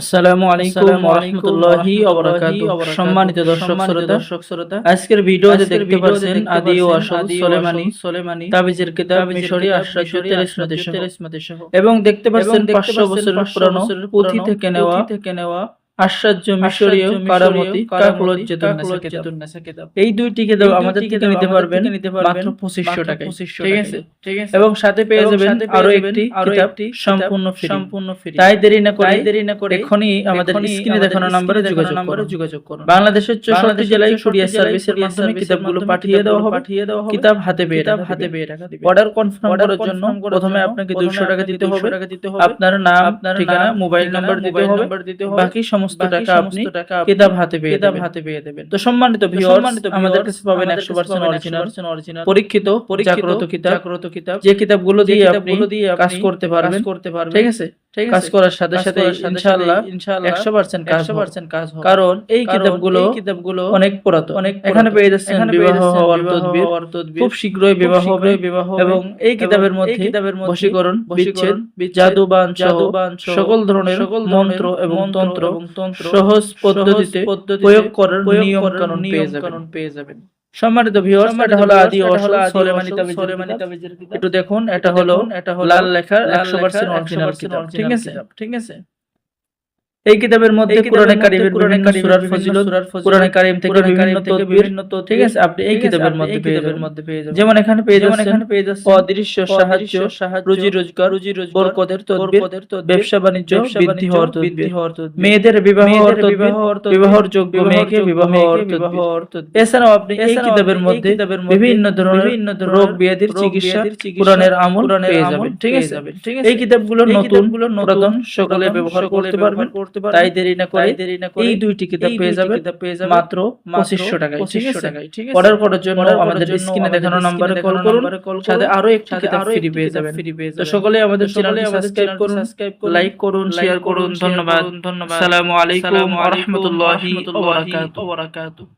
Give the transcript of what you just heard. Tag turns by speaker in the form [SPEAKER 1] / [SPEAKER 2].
[SPEAKER 1] আসসালামু আলাইকুম ওয়া রাহমাতুল্লাহি ওয়া বারাকাতুহু সম্মানিত দর্শক শ্রোতা
[SPEAKER 2] দর্শক শ্রোতা।
[SPEAKER 1] আজকের ভিডিওতে দেখতে পাচ্ছেন আদি ও
[SPEAKER 2] আসাদ
[SPEAKER 1] সুলেমানি।
[SPEAKER 2] সুলেমানি।
[SPEAKER 1] তাবিজের কিতাব
[SPEAKER 2] মিশরি
[SPEAKER 1] মিশরী
[SPEAKER 2] কিতাব
[SPEAKER 1] আশরাফ
[SPEAKER 2] মিশরী
[SPEAKER 1] তেরেসমাতে
[SPEAKER 2] আশরাফ
[SPEAKER 1] সহ এবং দেখতে পাচ্ছেন
[SPEAKER 2] এবং
[SPEAKER 1] 500 বছরের
[SPEAKER 2] 500
[SPEAKER 1] পুরানো পুঁথি থেকে নেওয়া
[SPEAKER 2] পুঁথি থেকে নেওয়া
[SPEAKER 1] আশ্চর্য মিশরীয় কারামতি কিতাব এই দুইটি কিতাব আমাদের থেকে নিতে পারবেন মাত্র 2500 টাকায় ঠিক আছে
[SPEAKER 2] ঠিক আছে
[SPEAKER 1] এবং সাথে পেয়ে যাবেন
[SPEAKER 2] আরও
[SPEAKER 1] একটি কিতাব সম্পূর্ণ ফ্রি
[SPEAKER 2] সম্পূর্ণ free।
[SPEAKER 1] তাই দেরি না করে
[SPEAKER 2] দেরি না করে
[SPEAKER 1] এখনই আমাদের স্ক্রিনে দেখানো নম্বরে যোগাযোগ করুন
[SPEAKER 2] যোগাযোগ করুন।
[SPEAKER 1] বাংলাদেশের চৌষট্টি
[SPEAKER 2] বাংলাদেশের
[SPEAKER 1] জেলায়
[SPEAKER 2] 64
[SPEAKER 1] কুরিয়ার সার্ভিসের মাধ্যমে কিতাবগুলো পাঠিয়ে দেওয়া হবে
[SPEAKER 2] পাঠিয়ে দেওয়া হবে।
[SPEAKER 1] কিতাব হাতে পেয়ে
[SPEAKER 2] কিতাব হাতে। পেয়ে দিবেন।
[SPEAKER 1] অর্ডার কনফার্ম করার জন্য প্রথমে আপনাকে
[SPEAKER 2] প্রথমে
[SPEAKER 1] 200 টাকা দিতে হবে। আপনার নাম
[SPEAKER 2] আপনার
[SPEAKER 1] ঠিকানা মোবাইল নাম্বার দিতে হবে। বাকি টাকা
[SPEAKER 2] সমস্ত টাকা আপনি
[SPEAKER 1] কেদাব হাতে পেয়ে
[SPEAKER 2] কিতাব হাতে পেয়ে দেবেন।
[SPEAKER 1] তো সম্মানিত ভিউয়ার্স
[SPEAKER 2] সম্মানিত
[SPEAKER 1] আমাদের কাছে পাবেন
[SPEAKER 2] আমাদের কাছে
[SPEAKER 1] 100%
[SPEAKER 2] পাবেন
[SPEAKER 1] অরিজিনাল পরীক্ষিত
[SPEAKER 2] পরীক্ষিত,
[SPEAKER 1] জাগ্রত কিতাব
[SPEAKER 2] জাগ্রত কিতাব,
[SPEAKER 1] যে কিতাবগুলো দিয়ে আপনি কাজ করতে পারবেন
[SPEAKER 2] করতে পারবেন।
[SPEAKER 1] ঠিক আছে কাজ করার সাথে সাথে ইনশাআল্লাহ
[SPEAKER 2] ইনশাআল্লাহ
[SPEAKER 1] 100% কাজ
[SPEAKER 2] 100% কাজ হবে।
[SPEAKER 1] কারণ এই কিতাবগুলো
[SPEAKER 2] কিতাবগুলো
[SPEAKER 1] অনেক পুরাতন।
[SPEAKER 2] অনেক
[SPEAKER 1] এখানে পেয়ে যাচ্ছেন বিবাহ হওয়ার তদবির। খুব শীঘ্রই বিবাহ হবে
[SPEAKER 2] বিবাহ
[SPEAKER 1] এবং এই কিতাবের মধ্যে
[SPEAKER 2] কিতাবের মধ্যে
[SPEAKER 1] বশীকরণ বিচ্ছেদ সহ
[SPEAKER 2] জাদুবান
[SPEAKER 1] সকল ধরনের
[SPEAKER 2] সকল
[SPEAKER 1] মন্ত্র এবং তন্ত্র সহজ পদ্ধতিতে প্রয়োগ করার নিয়ম কানুন পেয়ে যাবেন। সম্মানিত ভিউয়ার্স এটা হলো আদি
[SPEAKER 2] আদি
[SPEAKER 1] সোলেমানি তাবিজের
[SPEAKER 2] সোলেমানি। তাবিজের
[SPEAKER 1] একটু দেখুন এটা হলো
[SPEAKER 2] এটা হলো
[SPEAKER 1] লাল লেখার
[SPEAKER 2] লাল
[SPEAKER 1] 100%
[SPEAKER 2] লেখার
[SPEAKER 1] অরিজিনাল ঠিক আছে
[SPEAKER 2] ঠিক আছে?
[SPEAKER 1] এই কিতাবের মধ্যে কোরআনে কারিমের বিভিন্ন সূরার ফজিলত কোরআনে কারিম থেকে বিভিন্ন তদবির, ঠিক আছে আপনি এই কিতাবের মধ্যে পেয়ে
[SPEAKER 2] কিতাবের
[SPEAKER 1] যাবেন
[SPEAKER 2] মধ্যে পেয়ে যাবেন।
[SPEAKER 1] যেমন এখানে পেয়ে যাচ্ছেন
[SPEAKER 2] এখানে পেয়ে যাচ্ছেন
[SPEAKER 1] অদৃশ্য সাহায্য
[SPEAKER 2] সাহায্য,
[SPEAKER 1] রুজি রোজগার
[SPEAKER 2] রুজি রোজগার,
[SPEAKER 1] বরকতের তদবির ব্যবসা বাণিজ্য বৃদ্ধি হওয়ার
[SPEAKER 2] বৃদ্ধি হওয়ার।
[SPEAKER 1] মেয়েদের বিবাহ হওয়ার
[SPEAKER 2] বিবাহ
[SPEAKER 1] বিবাহর যোগ্য মেয়েকে বিবাহ। এছাড়াও আপনি এই কিতাবের মধ্যে বিভিন্ন ধরনের
[SPEAKER 2] বিভিন্ন ধরনের
[SPEAKER 1] রোগ ব্যাধির চিকিৎসা কোরআনের আমল
[SPEAKER 2] কোরআনের
[SPEAKER 1] পেয়ে
[SPEAKER 2] আমল
[SPEAKER 1] যাবেন ঠিক আছে
[SPEAKER 2] ঠিক আছে?
[SPEAKER 1] এই কিতাবগুলো নতুন
[SPEAKER 2] কিতাবগুলো নতুন,
[SPEAKER 1] পুরাতন সকলে ব্যবহার করতে পারবেন
[SPEAKER 2] করতে পারবেন।
[SPEAKER 1] তাই দেরি না করে
[SPEAKER 2] দেরি না করে
[SPEAKER 1] এই দুইটি কিতাব পেয়ে যাবেন
[SPEAKER 2] কিতাব পেয়ে যাবেন
[SPEAKER 1] মাত্র
[SPEAKER 2] মাত্র
[SPEAKER 1] 2500 টাকায় ঠিক
[SPEAKER 2] 2500
[SPEAKER 1] আছে
[SPEAKER 2] টাকায়, ঠিক আছে?
[SPEAKER 1] অর্ডার করার জন্য আমাদের স্ক্রিনে দেখানো নম্বরে কল করুন সাথে আরও একটি কিতাব ফ্রি পেয়ে যাবেন
[SPEAKER 2] ফ্রি পেয়ে
[SPEAKER 1] তো
[SPEAKER 2] যাবেন।
[SPEAKER 1] সকলে আমাদের
[SPEAKER 2] তো সকলে আমাদের
[SPEAKER 1] সাবস্ক্রাইব করুন
[SPEAKER 2] সাবস্ক্রাইব করুন,
[SPEAKER 1] লাইক করুন শেয়ার করুন ধন্যবাদ
[SPEAKER 2] ধন্যবাদ।
[SPEAKER 1] আসসালামু আলাইকুম ওয়া রাহমাতুল্লাহি
[SPEAKER 2] ওয়া বারাকাতুহু।